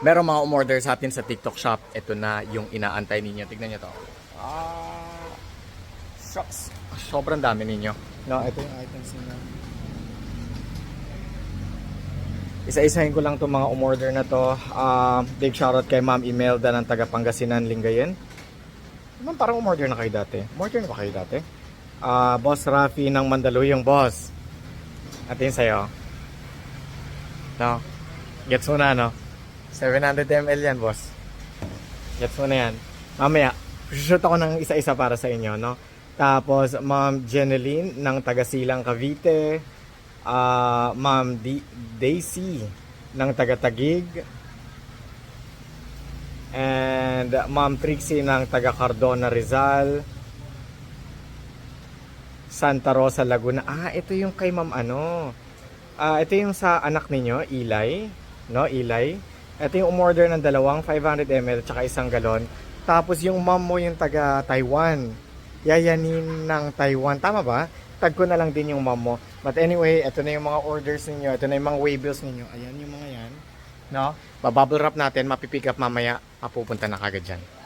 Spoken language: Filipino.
Meron mga umorder sa atin sa TikTok shop. Ito na yung inaantay ninyo. Tignan nyo to. Ah, shucks. Sobrang dami ninyo. No, ito yung items ninyo. Isa-isahin ko lang itong mga umorder na to. Ah, big shoutout kay Ma'am Imelda ng taga Pangasinan, Lingayen. Ma'am, parang umorder na kayo dati. Umorder na ba kayo dati? Ah, Boss Rafi ng Mandaluyong, boss. At yun sa'yo. No? Gets mo na, no? 700 ml yan, boss. Gets mo na yan. Mamaya, shoot ako ng isa-isa para sa inyo, no? Tapos, Ma'am Jeneline ng Tagasilang Cavite. Ah, Ma'am D- Daisy ng Taga-Tagig. And Ma'am Trixie ng Taga Cardona Rizal. Santa Rosa Laguna. Ah, ito yung kay Ma'am ano. Ah, ito yung sa anak ninyo, Eli, no? Eli. Ito yung umorder ng dalawang 500 ml tsaka isang galon. Tapos yung mom mo yung taga Taiwan. Yayanin ng Taiwan. Tama ba? Tag ko na lang din yung mom mo. But anyway, ito na yung mga orders ninyo. Ito na yung mga waybills ninyo. Ayan yung mga yan. No? Babubble wrap natin. Mapipick up mamaya. Mapupunta na kagad dyan.